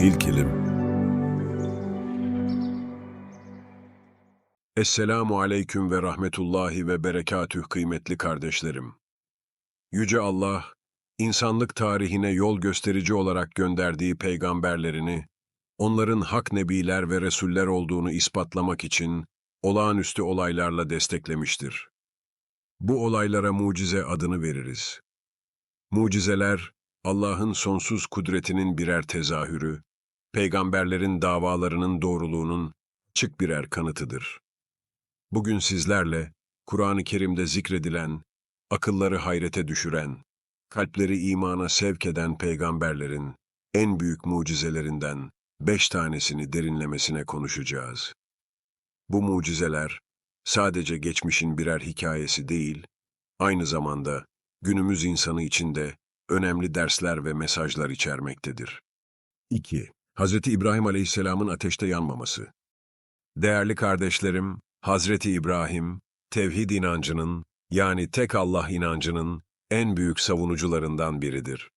İlk ilim. Esselamu aleyküm ve rahmetullahi ve berekatüh kıymetli kardeşlerim. Yüce Allah, insanlık tarihine yol gösterici olarak gönderdiği peygamberlerini, onların hak nebiler ve resuller olduğunu ispatlamak için olağanüstü olaylarla desteklemiştir. Bu olaylara mucize adını veririz. Mucizeler, Allah'ın sonsuz kudretinin birer tezahürü, peygamberlerin davalarının doğruluğunun açık birer kanıtıdır. Bugün sizlerle Kur'an-ı Kerim'de zikredilen, akılları hayrete düşüren, kalpleri imana sevk eden peygamberlerin en büyük mucizelerinden beş tanesini derinlemesine konuşacağız. Bu mucizeler sadece geçmişin birer hikayesi değil, aynı zamanda günümüz insanı için de önemli dersler ve mesajlar içermektedir. 2. Hz. İbrahim Aleyhisselam'ın ateşte yanmaması. Değerli kardeşlerim, Hazreti İbrahim, tevhid inancının, yani tek Allah inancının en büyük savunucularından biridir.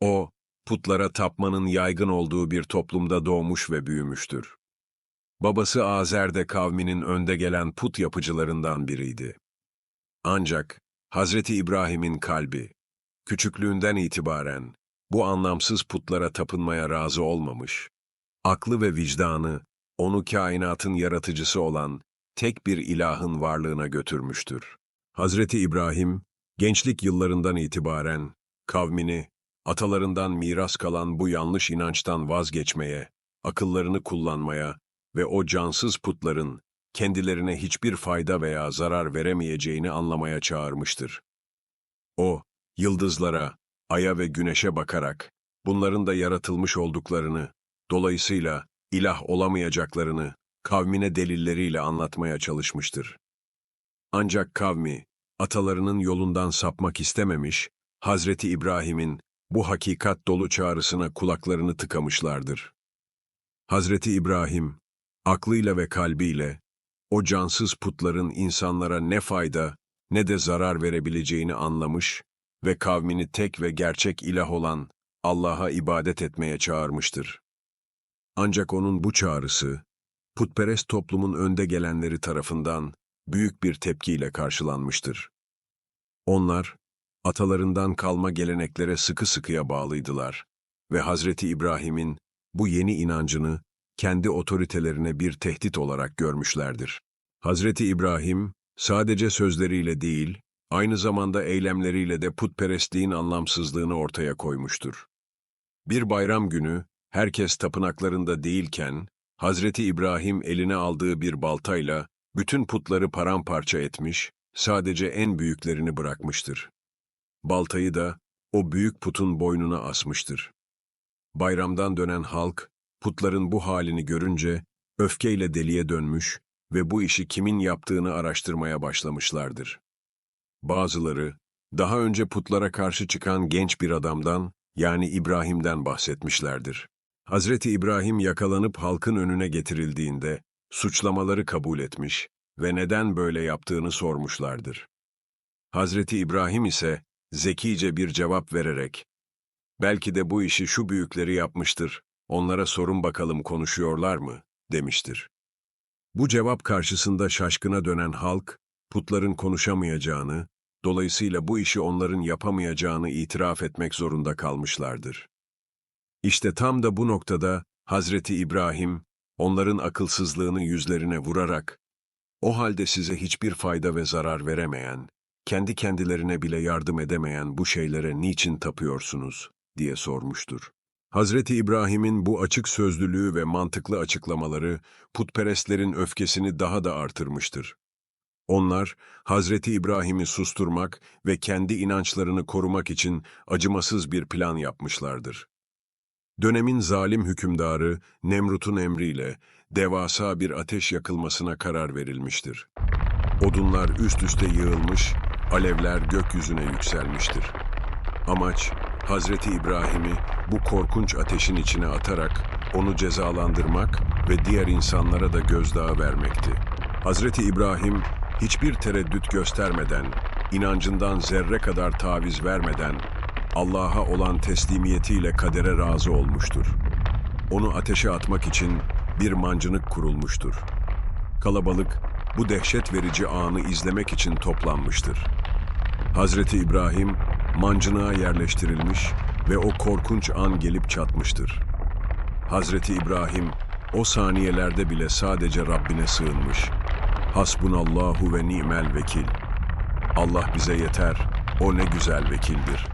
O, putlara tapmanın yaygın olduğu bir toplumda doğmuş ve büyümüştür. Babası Azer de kavminin önde gelen put yapıcılarından biriydi. Ancak Hazreti İbrahim'in kalbi, küçüklüğünden itibaren bu anlamsız putlara tapınmaya razı olmamış, aklı ve vicdanı onu kainatın yaratıcısı olan tek bir ilahın varlığına götürmüştür. Hazreti İbrahim, gençlik yıllarından itibaren kavmini, atalarından miras kalan bu yanlış inançtan vazgeçmeye, akıllarını kullanmaya ve o cansız putların kendilerine hiçbir fayda veya zarar veremeyeceğini anlamaya çağırmıştır. O, yıldızlara, aya ve güneşe bakarak bunların da yaratılmış olduklarını, dolayısıyla ilah olamayacaklarını kavmine delilleriyle anlatmaya çalışmıştır. Ancak kavmi, atalarının yolundan sapmak istememiş, Hazreti İbrahim'in bu hakikat dolu çağrısına kulaklarını tıkamışlardır. Hazreti İbrahim, aklıyla ve kalbiyle, o cansız putların insanlara ne fayda ne de zarar verebileceğini anlamış ve kavmini tek ve gerçek ilah olan Allah'a ibadet etmeye çağırmıştır. Ancak onun bu çağrısı, putperest toplumun önde gelenleri tarafından büyük bir tepkiyle karşılanmıştır. Onlar, atalarından kalma geleneklere sıkı sıkıya bağlıydılar ve Hazreti İbrahim'in bu yeni inancını kendi otoritelerine bir tehdit olarak görmüşlerdir. Hazreti İbrahim, sadece sözleriyle değil, aynı zamanda eylemleriyle de putperestliğin anlamsızlığını ortaya koymuştur. Bir bayram günü, herkes tapınaklarında değilken, Hazreti İbrahim eline aldığı bir baltayla bütün putları paramparça etmiş, sadece en büyüklerini bırakmıştır. Baltayı da o büyük putun boynuna asmıştır. Bayramdan dönen halk, putların bu halini görünce öfkeyle deliye dönmüş ve bu işi kimin yaptığını araştırmaya başlamışlardır. Bazıları, daha önce putlara karşı çıkan genç bir adamdan, yani İbrahim'den bahsetmişlerdir. Hazreti İbrahim yakalanıp halkın önüne getirildiğinde, suçlamaları kabul etmiş ve neden böyle yaptığını sormuşlardır. Hazreti İbrahim ise zekice bir cevap vererek, belki de bu işi şu büyükleri yapmıştır, onlara sorun bakalım konuşuyorlar mı, demiştir. Bu cevap karşısında şaşkına dönen halk, putların konuşamayacağını, dolayısıyla bu işi onların yapamayacağını itiraf etmek zorunda kalmışlardır. İşte tam da bu noktada Hazreti İbrahim, onların akılsızlığını yüzlerine vurarak, o halde size hiçbir fayda ve zarar veremeyen, kendi kendilerine bile yardım edemeyen bu şeylere niçin tapıyorsunuz, diye sormuştur. Hazreti İbrahim'in bu açık sözlülüğü ve mantıklı açıklamaları putperestlerin öfkesini daha da artırmıştır. Onlar, Hazreti İbrahim'i susturmak ve kendi inançlarını korumak için acımasız bir plan yapmışlardır. Dönemin zalim hükümdarı Nemrut'un emriyle devasa bir ateş yakılmasına karar verilmiştir. Odunlar üst üste yığılmış, alevler gökyüzüne yükselmiştir. Amaç, Hazreti İbrahim'i bu korkunç ateşin içine atarak onu cezalandırmak ve diğer insanlara da gözdağı vermekti. Hazreti İbrahim hiçbir tereddüt göstermeden, inancından zerre kadar taviz vermeden Allah'a olan teslimiyetiyle kadere razı olmuştur. onu ateşe atmak için bir mancınık kurulmuştur. Kalabalık bu dehşet verici anı izlemek için toplanmıştır. Hazreti İbrahim mancınığa yerleştirilmiş ve o korkunç an gelip çatmıştır. Hazreti İbrahim o saniyelerde bile sadece Rabbine sığınmış. Hasbunallahu ve ni'mel vekil. Allah bize yeter, o ne güzel vekildir.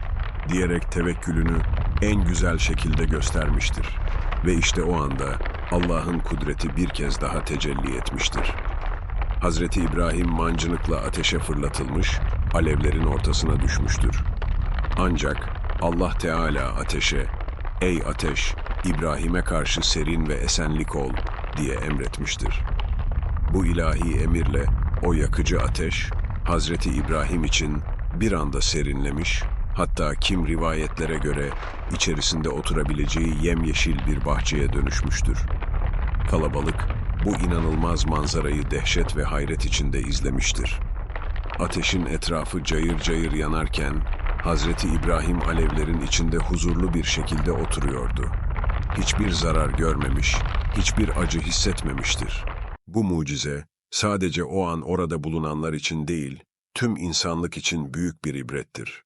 Diyerek tevekkülünü en güzel şekilde göstermiştir. Ve işte o anda Allah'ın kudreti bir kez daha tecelli etmiştir. Hazreti İbrahim mancınıkla ateşe fırlatılmış, alevlerin ortasına düşmüştür. Ancak Allah Teala ateşe, ''Ey ateş, İbrahim'e karşı serin ve esenlik ol.'' diye emretmiştir. Bu ilahi emirle o yakıcı ateş, Hazreti İbrahim için bir anda serinlemiş, hatta kim rivayetlere göre içerisinde oturabileceği yemyeşil bir bahçeye dönüşmüştür. Kalabalık bu inanılmaz manzarayı dehşet ve hayret içinde izlemiştir. Ateşin etrafı cayır cayır yanarken Hazreti İbrahim alevlerin içinde huzurlu bir şekilde oturuyordu. Hiçbir zarar görmemiş, hiçbir acı hissetmemiştir. Bu mucize sadece o an orada bulunanlar için değil, tüm insanlık için büyük bir ibrettir.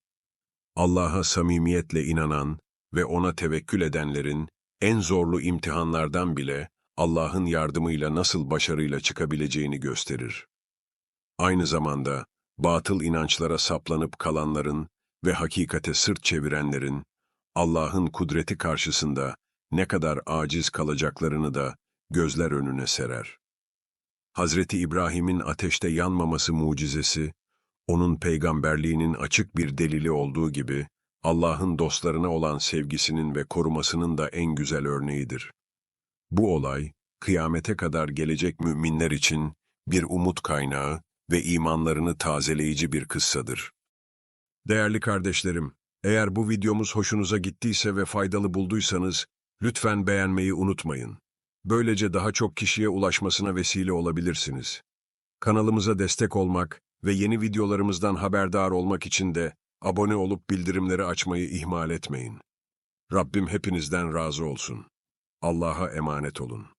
Allah'a samimiyetle inanan ve ona tevekkül edenlerin en zorlu imtihanlardan bile Allah'ın yardımıyla nasıl başarıyla çıkabileceğini gösterir. Aynı zamanda batıl inançlara saplanıp kalanların ve hakikate sırt çevirenlerin Allah'ın kudreti karşısında ne kadar aciz kalacaklarını da gözler önüne serer. Hazreti İbrahim'in ateşte yanmaması mucizesi, onun peygamberliğinin açık bir delili olduğu gibi, Allah'ın dostlarına olan sevgisinin ve korumasının da en güzel örneğidir. Bu olay, kıyamete kadar gelecek müminler için bir umut kaynağı ve imanlarını tazeleyici bir kıssadır. Değerli kardeşlerim, eğer bu videomuz hoşunuza gittiyse ve faydalı bulduysanız, lütfen beğenmeyi unutmayın. Böylece daha çok kişiye ulaşmasına vesile olabilirsiniz. Kanalımıza destek olmak ve yeni videolarımızdan haberdar olmak için de abone olup bildirimleri açmayı ihmal etmeyin. Rabbim hepinizden razı olsun. Allah'a emanet olun.